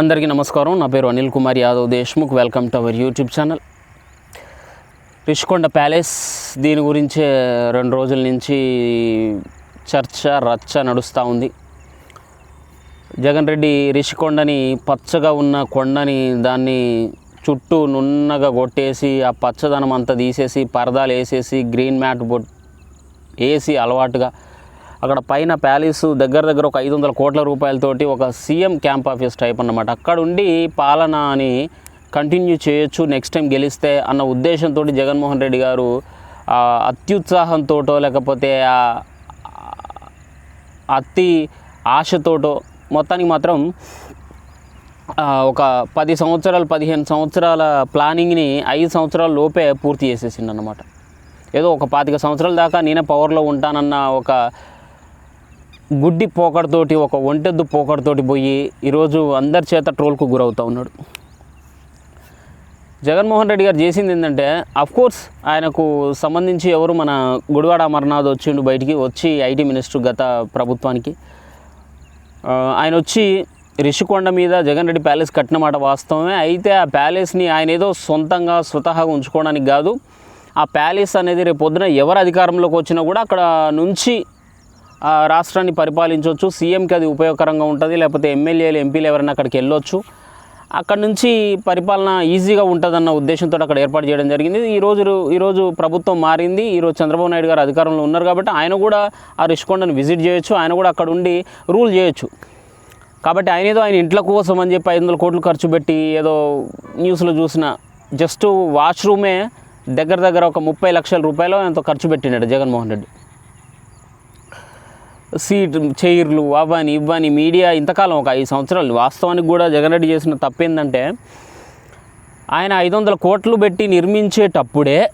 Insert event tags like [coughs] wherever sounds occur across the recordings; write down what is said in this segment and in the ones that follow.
అందరికీ నమస్కారం. నా పేరు Anil Kumar Yadav Deshmukh. Welcome to our YouTube channel. Rishikonda palace దీని గురించే రెండు రోజుల నుంచి చర్చ రచ్చ నడుస్తూ ఉంది. జగన్ రెడ్డి రిషికొండని పచ్చగా ఉన్న కొండని దాన్ని చుట్టూ నున్నగా కొట్టేసి ఆ పచ్చదనం అంతా తీసేసి పరదాలు వేసేసి గ్రీన్ మ్యాట్ బొట్ వేసి అలవాటుగా అక్కడ పైన ప్యాలెస్ దగ్గర దగ్గర ఒక ఐదు వందల కోట్ల రూపాయలతోటి ఒక సీఎం క్యాంప్ ఆఫీస్ టైప్ అన్నమాట. అక్కడ ఉండి పాలన అని కంటిన్యూ చేయొచ్చు నెక్స్ట్ టైం గెలిస్తే అన్న ఉద్దేశంతో జగన్మోహన్ రెడ్డి గారు అత్యుత్సాహంతోటో లేకపోతే అతి ఆశతోటో మొత్తానికి మాత్రం ఒక పది సంవత్సరాలు పదిహేను సంవత్సరాల ప్లానింగ్ని ఐదు సంవత్సరాల లోపే పూర్తి చేసేసిండు అనమాట ఏదో ఒక పాతిక సంవత్సరాల దాకా నేనే పవర్లో ఉంటానన్న ఒక గుడ్డి పోకడతోటి ఒక ఒంటెద్దు పోకడతోటి పోయి ఈరోజు అందరి చేత ట్రోల్కు గురవుతూ ఉన్నాడు. జగన్మోహన్ రెడ్డి గారు చేసింది ఏంటంటే కోర్స్ ఆయనకు సంబంధించి ఎవరు మన గుడివాడ అమర్నాథ్ వచ్చిండు బయటికి వచ్చి ఐటీ మినిస్టర్ గత ప్రభుత్వానికి. ఆయన వచ్చి రిషికొండ మీద జగన్ రెడ్డి ప్యాలెస్ కట్టిన మాట వాస్తవమే. అయితే ఆ ప్యాలెస్ని ఆయన ఏదో సొంతంగా స్వతహాగా ఉంచుకోవడానికి కాదు ఆ ప్యాలెస్ అనేది రేపు పొద్దున ఎవరు అధికారంలోకి వచ్చినా కూడా అక్కడ నుంచి రాష్ట్రాన్ని పరిపాలించవచ్చు. సీఎంకి అది ఉపయోగకరంగా ఉంటుంది. లేకపోతే ఎమ్మెల్యేలు ఎంపీలు ఎవరైనా అక్కడికి వెళ్ళొచ్చు. అక్కడ నుంచి పరిపాలన ఈజీగా ఉంటుందన్న ఉద్దేశంతో అక్కడ ఏర్పాటు చేయడం జరిగింది. ఈరోజు ఈరోజు ప్రభుత్వం మారింది. ఈరోజు చంద్రబాబు నాయుడు గారు అధికారంలో ఉన్నారు కాబట్టి ఆయన కూడా ఆ రిషికొండను విజిట్ చేయొచ్చు. ఆయన కూడా అక్కడ ఉండి రూల్ చేయొచ్చు. కాబట్టి ఆయన ఏదో ఆయన ఇంట్ల కోసం అని చెప్పి ఐదు వందల కోట్లు ఖర్చు పెట్టి ఏదో న్యూస్లో చూసిన జస్ట్ వాష్రూమే దగ్గర దగ్గర ఒక ముప్పై లక్షల రూపాయలు ఎంతో ఖర్చు పెట్టినాడు జగన్మోహన్ రెడ్డి. సీట్ చైర్లు అవని ఇవ్వని మీడియా ఇంతకాలం ఒక ఐదు సంవత్సరాలు వాస్తవానికి కూడా జగన్ రెడ్డి చేసిన తప్పేందంటే ఆయన ఐదు వందల కోట్లు పెట్టి నిర్మించేటప్పుడే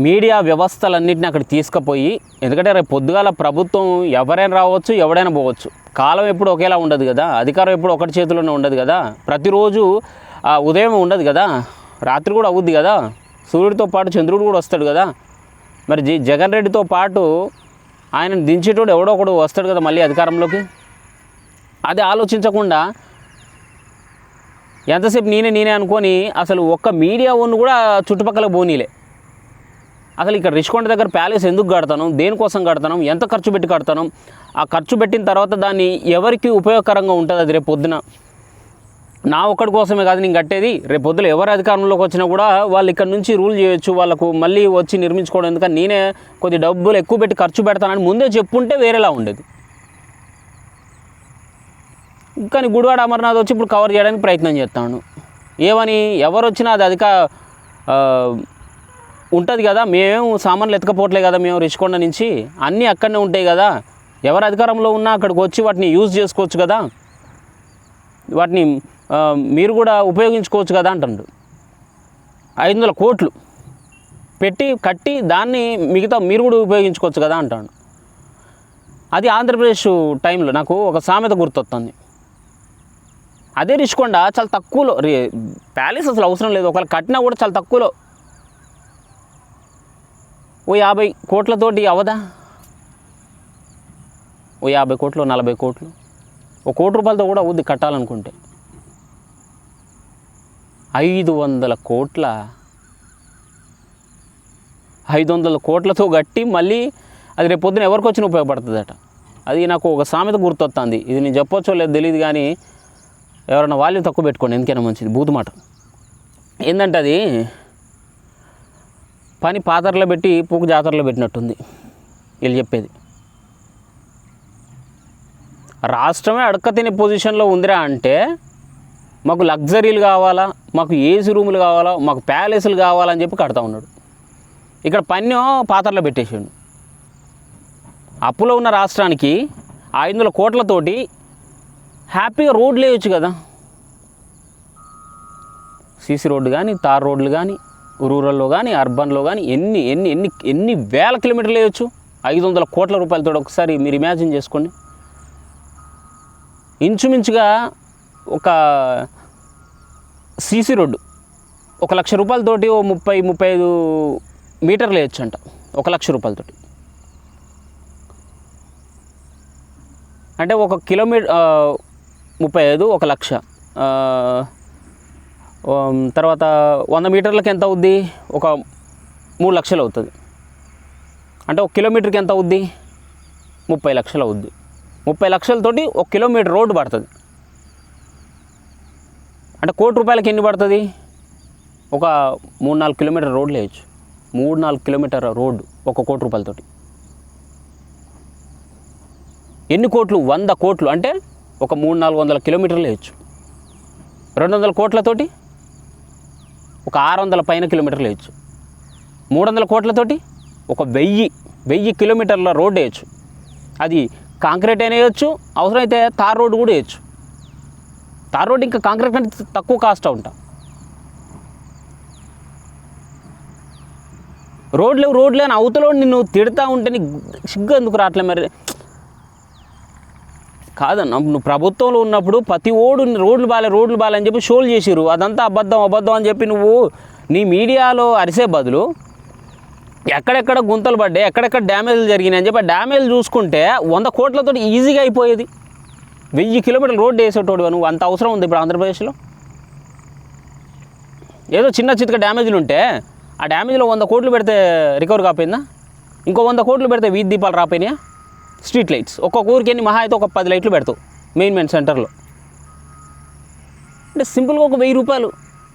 మీడియా వ్యవస్థలన్నింటిని అక్కడ తీసుకుపోయి ఎందుకంటే రేపు పొద్దుగాల ప్రభుత్వం ఎవరైనా రావచ్చు ఎవడైనా పోవచ్చు. కాలం ఎప్పుడు ఒకేలా ఉండదు కదా. అధికారం ఎప్పుడు ఒకటి చేతిలోనే ఉండదు కదా. ప్రతిరోజు ఆ, ఉదయం ఉండదు కదా. రాత్రి కూడా అవుద్ది కదా. సూర్యుడితో పాటు చంద్రుడు కూడా వస్తాడు కదా. మరి జీ జగన్ రెడ్డితో పాటు ఆయన దించేటోడు ఎవడో ఒకడు వస్తాడు కదా మళ్ళీ అధికారంలోకి? అది ఆలోచించకుండా ఎంతసేపు నేనే నేనే అనుకొని అసలు ఒక్క మీడియా ఓన్ కూడా చుట్టుపక్కల పోనీలే. అసలు ఇక్కడ రిషికొండ దగ్గర ప్యాలెస్ ఎందుకు కడతాను? దేనికోసం కడతాను? ఎంత ఖర్చు పెట్టి కడతాను? ఆ ఖర్చు పెట్టిన తర్వాత దాన్ని ఎవరికి ఉపయోగకరంగా ఉంటుంది అది రేపు పొద్దున? నా ఒక్కడి కోసమే కాదు నేను కట్టేది. రేపు పొద్దున ఎవరు అధికారంలోకి వచ్చినా కూడా వాళ్ళు ఇక్కడ నుంచి రూల్ చేయొచ్చు. వాళ్ళకు మళ్ళీ వచ్చి నిర్మించుకోవడం ఎందుకంటే నేనే కొద్ది డబ్బులు ఎక్కువ పెట్టి ఖర్చు పెడతానని ముందే చెప్పుంటే వేరేలా ఉండేది. కానీ గుడివాడ అమర్నాథ్ వచ్చి ఇప్పుడు కవర్ చేయడానికి ప్రయత్నం చేస్తాను ఏమని? ఎవరు వచ్చినా అది అధిక ఉంటుంది కదా. మేమేం సామాన్లు ఎత్తుకపోవట్లే కదా మేము రిషికొండ నుంచి. అన్నీ అక్కడనే ఉంటాయి కదా. ఎవరు అధికారంలో ఉన్నా అక్కడికి వచ్చి వాటిని యూజ్ చేసుకోవచ్చు కదా. వాటిని మీరు కూడా ఉపయోగించుకోవచ్చు కదా అంటుండు. ఐదు వందల కోట్లు పెట్టి కట్టి దాన్ని మిగతా మీరు కూడా ఉపయోగించుకోవచ్చు కదా అంటాడు. అది ఆంధ్రప్రదేశ్ టైంలో నాకు ఒక సామెత గుర్తొస్తుంది అదే రిషికొండ చాలా తక్కువలో రే ప్యాలెస్ అసలు అవసరం లేదు. ఒకవేళ కట్టినా కూడా చాలా తక్కువలో. ఓ యాభై కోట్లతోటి అవదా? ఓ యాభై కోట్లు నలభై కోట్లు. ఒక కోటి రూపాయలతో కూడా అవుద్ది కట్టాలనుకుంటే. ఐదు వందల కోట్ల ఐదు వందల కోట్లతో కట్టి మళ్ళీ అది రేపు పొద్దున ఎవరికి వచ్చిన ఉపయోగపడుతుందట. అది నాకు ఒక సామెత గుర్తొస్తుంది ఇది నేను చెప్పొచ్చో లేదో తెలియదు కానీ ఎవరైనా వాల్యూ తక్కువ పెట్టుకోండి ఎందుకైనా మంచిది. బూతు మాట. ఏంటంటే అది పని పాతరలో పెట్టి పూకు జాతరలో పెట్టినట్టుంది. వీళ్ళు చెప్పేది. రాష్ట్రమే అడక్క తినే పొజిషన్లో ఉందిరా అంటే మాకు లగ్జరీలు కావాలా మాకు ఏసీ రూములు కావాలా మాకు ప్యాలెస్లు కావాలని చెప్పి కడతా ఉన్నాడు. ఇక్కడ పన్ను పాత్రలో పెట్టేసిండు. అప్పులో ఉన్న రాష్ట్రానికి ఐదు వందల కోట్లతోటి హ్యాపీగా రోడ్లు వేయచ్చు కదా. సీసీ రోడ్డు కానీ తార్ రోడ్లు కానీ రూరల్లో కానీ అర్బన్లో కానీ ఎన్ని ఎన్ని ఎన్ని ఎన్ని వేల కిలోమీటర్లు వేయచ్చు? ఐదు వందల కోట్ల రూపాయలతో ఒకసారి మీరు ఇమాజిన్ చేసుకోండి. ఇంచుమించుగా ఒక సీసీ రోడ్డు. ఒక లక్ష రూపాయలతోటి ఓ ముప్పై ముప్పై ఐదు మీటర్లు వేయచ్చు అంట ఒక లక్ష రూపాయలతోటి. అంటే ఒక కిలోమీటర్ ముప్పై ఐదు ఒక లక్ష. తర్వాత వంద మీటర్లకు ఎంత అవుద్ది? ఒక మూడు లక్షలు అవుతుంది. అంటే ఒక కిలోమీటర్కి ఎంత అవుద్ది? ముప్పై లక్షలు అవుద్ది. ముప్పై లక్షలతోటి ఒక కిలోమీటర్ రోడ్డు పడుతుంది. అంటే కోటి రూపాయలకి ఎన్ని పడుతుంది? ఒక మూడు నాలుగు కిలోమీటర్ రోడ్లు వేయచ్చు. మూడు నాలుగు కిలోమీటర్ రోడ్డు ఒక కోటి రూపాయలతోటి. ఎన్ని కోట్లు? వంద కోట్లు. అంటే ఒక మూడు నాలుగు వందల కిలోమీటర్లు వేయచ్చు. రెండు వందల కోట్లతోటి ఒక ఆరు వందల పైన కిలోమీటర్లు వేయచ్చు. మూడు వందల కోట్లతోటి ఒక వెయ్యి వెయ్యి కిలోమీటర్ల రోడ్డు వేయచ్చు. అది కాంక్రీట్ అయినా వేయచ్చు అవసరమైతే తార్ రోడ్డు కూడా వేయచ్చు. తార్ రోడ్డు ఇంకా కాంక్రీట్ కంటే తక్కువ కాస్ట్ ఉంటా. రోడ్లు రోడ్లు అని అవతలో నిన్ను తిడతా ఉంటే నీకు సిగ్గు ఎందుకు రావట్లే మరి? కాదన్న నువ్వు ప్రభుత్వంలో ఉన్నప్పుడు ప్రతి ఓడు రోడ్లు బాలే రోడ్లు బాలే అని చెప్పి షోలు చేసిరు అదంతా అబద్ధం అబద్ధం అని చెప్పి నువ్వు నీ మీడియాలో అరిసే బదులు ఎక్కడెక్కడ గుంతలు పడ్డాయి ఎక్కడెక్కడ డ్యామేజ్లు జరిగినాయి అని చెప్పి డ్యామేజ్ చూసుకుంటే వంద కోట్లతో ఈజీగా అయిపోయేది. వెయ్యి కిలోమీటర్లు రోడ్డు వేసేటోడు నువ్వు అంత అవసరం ఉంది ఇప్పుడు ఆంధ్రప్రదేశ్లో. ఏదో చిన్న చితక డ్యామేజ్లు ఉంటే ఆ డ్యామేజ్లో వంద కోట్లు పెడితే రికవర్ కాపోయిందా? ఇంకో వంద కోట్లు పెడితే వీధి దీపాలు రాపోయినాయా? Street lights. ఒక్కొక్క ఊరికి ఎన్ని మహా అయితే ఒక పది లైట్లు పెడతావు మెయిన్ మెయిన్ సెంటర్లో. అంటే సింపుల్గా ఒక వెయ్యి రూపాయలు.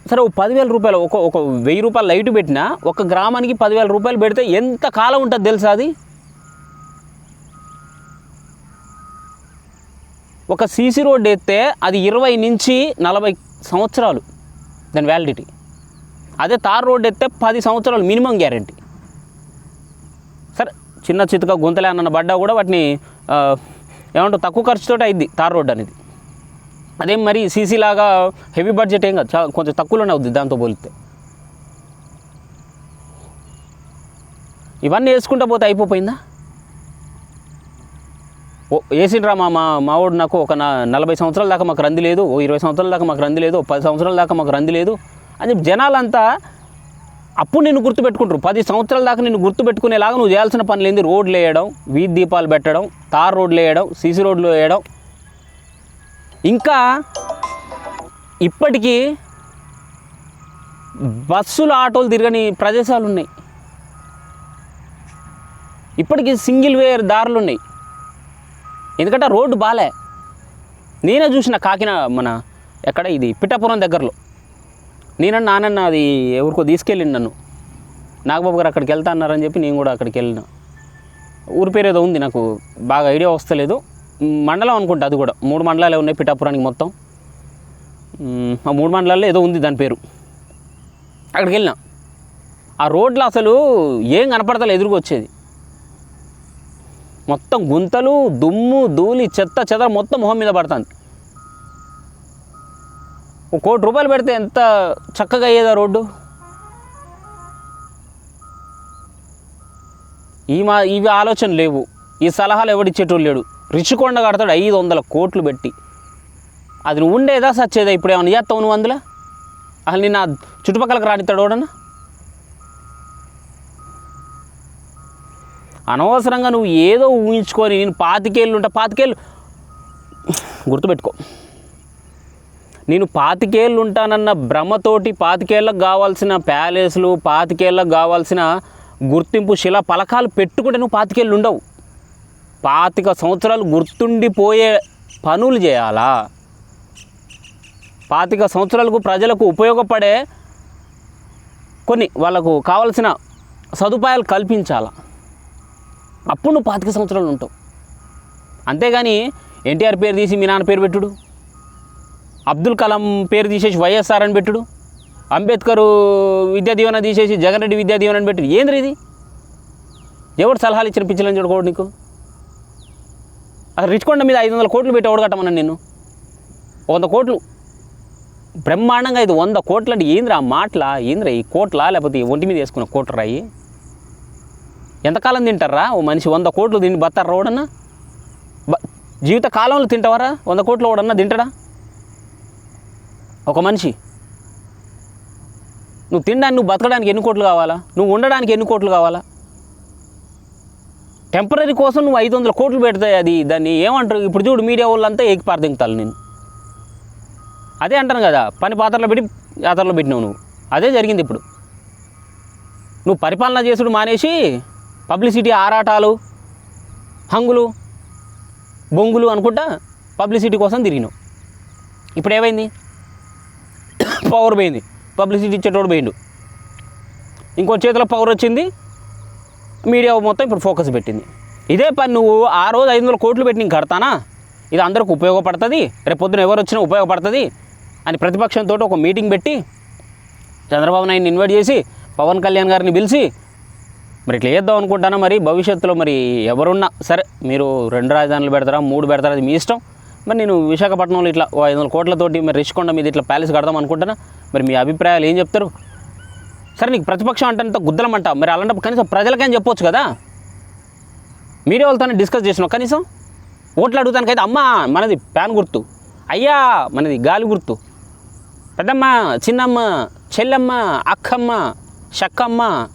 సరే ఒక పదివేల రూపాయలు ఒక ఒక వెయ్యి రూపాయలు లైట్ పెట్టినా ఒక గ్రామానికి పదివేల రూపాయలు పెడితే ఎంత కాలం ఉంటుంది తెలుసా అది? ఒక సీసీ రోడ్ ఎత్తే అది ఇరవై నుంచి నలభై సంవత్సరాలు దాని వ్యాలిడిటీ అదే తార్ రోడ్ ఎత్తే పది సంవత్సరాలు మినిమం గ్యారంటీ. సరే చిన్న చితక గుంతలే అన్న పడ్డా కూడా వాటిని ఏమంటారు తక్కువ ఖర్చుతో అయింది తార్ రోడ్ అనేది. అదేం మరి సీసీ లాగా హెవీ బడ్జెట్ ఏం కాదు. కొంచెం తక్కువలోనే అవుద్ది దాంతో పోలిస్తే. ఇవన్నీ వేసుకుంటా పోతే అయిపోయిందా? ఓ వేసిండ్రా మా మా మావాడు నాకు ఒక నా నలభై సంవత్సరాల దాకా మాకు రంది లేదు. ఓ ఇరవై సంవత్సరాల దాకా మాకు రంది లేదు. పది సంవత్సరాల దాకా మాకు రంది లేదు. అని చెప్పి జనాలంతా అప్పుడు నిన్ను గుర్తుపెట్టుకుంటారు. పది సంవత్సరాల దాకా నిన్ను గుర్తుపెట్టుకునేలాగా నువ్వు చేయాల్సిన పనులు ఏంది? రోడ్లు వేయడం వీధి దీపాలు పెట్టడం తార్ రోడ్లు వేయడం సీసీ రోడ్లు వేయడం ఇంకా ఇప్పటికీ బస్సులు ఆటోలు తిరగని ప్రదేశాలు ఉన్నాయి ఇప్పటికీ సింగిల్ వేర్ దారులు ఉన్నాయి ఎందుకంటే రోడ్డు బాలే. నేనే చూసిన కాకినాడ మన ఎక్కడ ఇది? పిఠాపురం దగ్గరలో. నేనన్న నానన్న అది ఎవరికో తీసుకెళ్ళిండు నన్ను. నాగబాబు గారు అక్కడికి వెళ్తా అన్నారని చెప్పి నేను కూడా అక్కడికి వెళ్ళిన. ఊరి పేరు ఏదో ఉంది నాకు బాగా ఐడియా వస్తలేదు. మండలం అనుకుంటా అది కూడా. మూడు మండలాలే ఉన్నాయి పిఠాపురానికి మొత్తం. ఆ మూడు మండలాల్లో ఏదో ఉంది దాని పేరు. అక్కడికి వెళ్ళిన. ఆ రోడ్లో అసలు ఏం కనపడతలే ఎదురుకొచ్చేది మొత్తం గుంతలు దుమ్ము ధూళి చెత్త చెత్త మొత్తం మొహం మీద పడుతుంది. ఒక కోటి రూపాయలు పెడితే ఎంత చక్కగా అయ్యేదా రోడ్డు? ఈ మా ఇవి ఆలోచన లేవు. ఈ సలహాలు ఎవడిచ్చేటోళ్ళు లేడు. రిచికొండ కడతాడు ఐదు వందల కోట్లు పెట్టి. అది నువ్వు ఉండేదా సచ్చేదా? ఇప్పుడు ఏమైనా చేస్తావు నువ్వు అందులో? అసలు నిన్న చుట్టుపక్కలకు రానిస్తాడు ఎవడన్నా? అనవసరంగా నువ్వు ఏదో ఊహించుకొని నేను పాతికేళ్ళు ఉంటా పాతికేళ్ళు. గుర్తుపెట్టుకో. నేను పాతికేళ్ళు ఉంటానన్న భ్రమతోటి పాతికేళ్ళకు కావాల్సిన ప్యాలెస్లు పాతికేళ్ళకు కావాల్సిన గుర్తింపు శిలా పలకాలు పెట్టుకుంటే నువ్వు పాతికేళ్ళు ఉండవు. పాతిక సంవత్సరాలు గుర్తుండిపోయే పనులు చేయాలా? పాతిక సంవత్సరాలకు ప్రజలకు ఉపయోగపడే కొన్ని వాళ్ళకు కావలసిన సదుపాయాలు కల్పించాలా? అప్పుడు నువ్వు పాతిక సంవత్సరాలు ఉంటావు. అంతేగాని ఎన్టీఆర్ పేరు తీసి మీ నాన్న పేరు పెట్టుడు అబ్దుల్ కలాం పేరు తీసేసి వైఎస్ఆర్ అని పెట్టుడు అంబేద్కర్ విద్యా దీవెన తీసేసి జగన్ రెడ్డి విద్యా దీవెన అని పెట్టుడు. ఏంది ఇది ఎవడు సలహాలు ఇచ్చిన పిచ్చిలని చూడకూడదు నీకు? రిచ్కొండ మీద ఐదు వందల కోట్లు పెట్టి ఎవడు నేను వంద కోట్లు. బ్రహ్మాండంగా ఇది వంద కోట్లు అంటే ఏంద్రా మాటల? ఏంద్రా ఈ కోట్ల? లేకపోతే ఈ ఒంటి మీద వేసుకున్న కోట్లు రాయి ఎంతకాలం తింటారా? ఓ మనిషి వంద కోట్లు తిని బత్తారా రోడన్నా బ జీవిత కాలంలో తింటావారా? వంద కోట్లు ఓడన్నా తింటాడా? ఒక మనిషి. నువ్వు తినడానికి నువ్వు బతకడానికి ఎన్ని కోట్లు కావాలా? నువ్వు ఉండడానికి ఎన్ని కోట్లు కావాలా? టెంపరీ కోసం నువ్వు ఐదు వందల కోట్లు పెడతాయి అది దాన్ని ఏమంటారు? ఇప్పుడు చూడు మీడియా వాళ్ళంతా ఏకి పారదింగుతారు నేను అదే అంటాను కదా పని పాత్రలో పెట్టి యాత్రలో పెట్టినావు నువ్వు. అదే జరిగింది ఇప్పుడు. నువ్వు పరిపాలన చేసుడు మానేసి పబ్లిసిటీ ఆరాటాలు హంగులు బొంగులు అనుకుంటా పబ్లిసిటీ కోసం తిరిగినావు. ఇప్పుడు ఏమైంది? [coughs] పవర్ పోయింది. పబ్లిసిటీ ఇచ్చేటోడు పోయిండు. ఇంకో చేతిలో పవర్ వచ్చింది. మీడియా మొత్తం ఇప్పుడు ఫోకస్ పెట్టింది. ఇదే పని నువ్వు ఆ రోజు ఐదు వందల కోట్లు పెట్టి నేను కడతానా? ఇది అందరికి ఉపయోగపడుతుంది. రేపు పొద్దున ఎవరు వచ్చినా ఉపయోగపడుతుంది అని ప్రతిపక్షంతో ఒక మీటింగ్ పెట్టి చంద్రబాబు నాయుడిని ఇన్వైట్ చేసి పవన్ కళ్యాణ్ గారిని పిలిచి మరి ఇట్లా చేద్దాం అనుకుంటానా మరి? భవిష్యత్తులో మరి ఎవరున్నా సరే మీరు రెండు రాజధానులు పెడతారా మూడు పెడతారా అది మీ ఇష్టం. మరి నేను విశాఖపట్నంలో ఇట్లా ఐదు వందల కోట్లతోటి మరి రిషికొండ మీద ఇట్లా ప్యాలెస్ కడదాం అనుకుంటున్నా మరి మీ అభిప్రాయాలు ఏం చెప్తారు? సరే నీకు ప్రతిపక్షం అంటే అంత గుద్దలమంట. మరి అలాంటప్పుడు కనీసం ప్రజలకైనా చెప్పొచ్చు కదా? మీడియా వాళ్ళతోనే డిస్కస్ చేసినావు కనీసం? ఓట్లు అడుగుతానికైతే అమ్మ మనది ప్యాన్ గుర్తు. అయ్యా మనది గాలి గుర్తు. పెద్దమ్మ చిన్నమ్మ చెల్లెమ్మ అక్కమ్మ షక్కమ్మ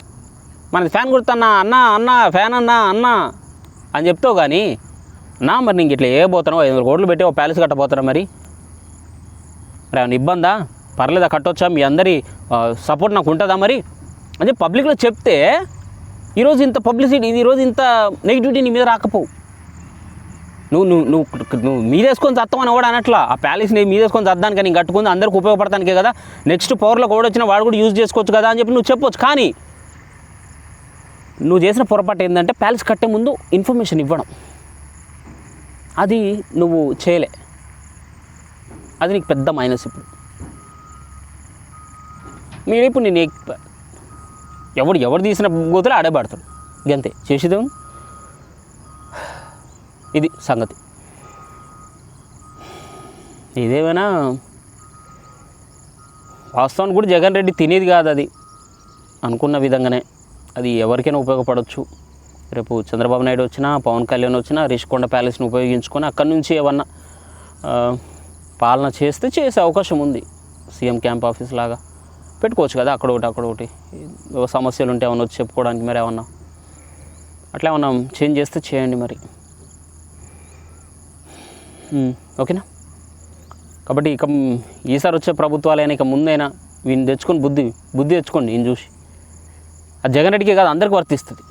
మనది ఫ్యాన్ గుర్తు అన్న అన్న అన్న ఫ్యాన్ అన్న అన్న అని చెప్తావు కానీ నా మరి నీకు ఇట్లా ఏ పోతున్నావు? ఐదు వందల కోట్లు పెట్టి ఒక ప్యాలెస్ కట్టపోతారా మరి. మరి ఏమైనా ఇబ్బందా? పర్లేదా కట్టొచ్చా? మీ అందరి సపోర్ట్ నాకు ఉంటుందా మరి? అంటే పబ్లిక్లో చెప్తే ఈరోజు ఇంత పబ్లిసిటీ ఈరోజు ఇంత నెగిటివిటీ నీ మీద రాకపోవు. నువ్వు నువ్వు నువ్వు నువ్వు మీదేసుకొని చత్తావు అని కూడా అనట్లా? ఆ ప్యాలెస్ నీ మీదేసుకొని చద్దానికి నేను కట్టుకుంది అందరికి ఉపయోగపడతానికే కదా? నెక్స్ట్ పవర్లో కూడా వచ్చిన వాడు కూడా యూజ్ చేసుకోవచ్చు కదా అని చెప్పి నువ్వు చెప్పొచ్చు. కానీ నువ్వు చేసిన పొరపాటు ఏంటంటే ప్యాలెస్ కట్టే ముందు ఇన్ఫర్మేషన్ ఇవ్వడం. అది నువ్వు చేయలే. అది నీకు పెద్ద మైనస్ ఇప్పుడు. మీరు ఇప్పుడు నేను ఎవడు ఎవడు తీసిన గోతులు ఆడే పడతాడు. గంతే. చేసేదేం ఇది సంగతి. ఇదేమైనా వాస్తవానికి కూడా జగన్ రెడ్డి తినేది కాదు అది. అనుకున్న విధంగానే అది ఎవరికైనా ఉపయోగపడవచ్చు రేపు చంద్రబాబు నాయుడు వచ్చినా పవన్ కళ్యాణ్ వచ్చినా రిషికొండ ప్యాలెస్ని ఉపయోగించుకొని అక్కడి నుంచి ఏమన్నా పాలన చేస్తే చేసే అవకాశం ఉంది. సీఎం క్యాంప్ ఆఫీస్ లాగా. పెట్టుకోవచ్చు కదా అక్కడ ఒకటి అక్కడ ఒకటి. సమస్యలు ఉంటే ఏమన్నా వచ్చి చెప్పుకోవడానికి మరి ఏమన్నా. అట్లా ఏమన్నా చేంజ్ చేస్తే చేయండి మరి. ఓకేనా? కాబట్టి ఇక ఈసారి వచ్చే ప్రభుత్వాలైనా ఇక ముందైనా వీడిని తెచ్చుకొని బుద్ధి బుద్ధి తెచ్చుకోండి ఈయన చూసి. అది జగన్ రెడ్డికి కాదు అందరికీ వర్తిస్తుంది.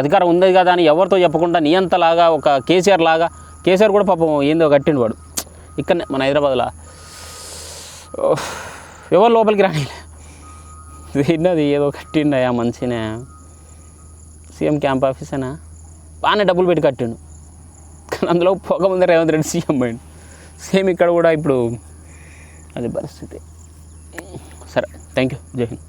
అధికారం ఉంది కదా అని ఎవరితో చెప్పకుండా నియంతలాగా ఒక కేసీఆర్ లాగా కేసీఆర్ కూడా పాపం ఏందో కట్టిండు వాడు. ఇక్కడనే మన హైదరాబాద్లో. ఎవరు లోపలికి రాని తిన్నది ఏదో కట్టిండయా మంచినే సీఎం క్యాంప్ ఆఫీసేనా? బాగానే డబ్బులు పెట్టి కట్టిండు. కానీ అందులో పొగ ముందర రేవంత్ రెడ్డి సీఎం పోయిండు. సేమ్ ఇక్కడ కూడా ఇప్పుడు అది పరిస్థితి. సరే థ్యాంక్ యూ జై హింద్.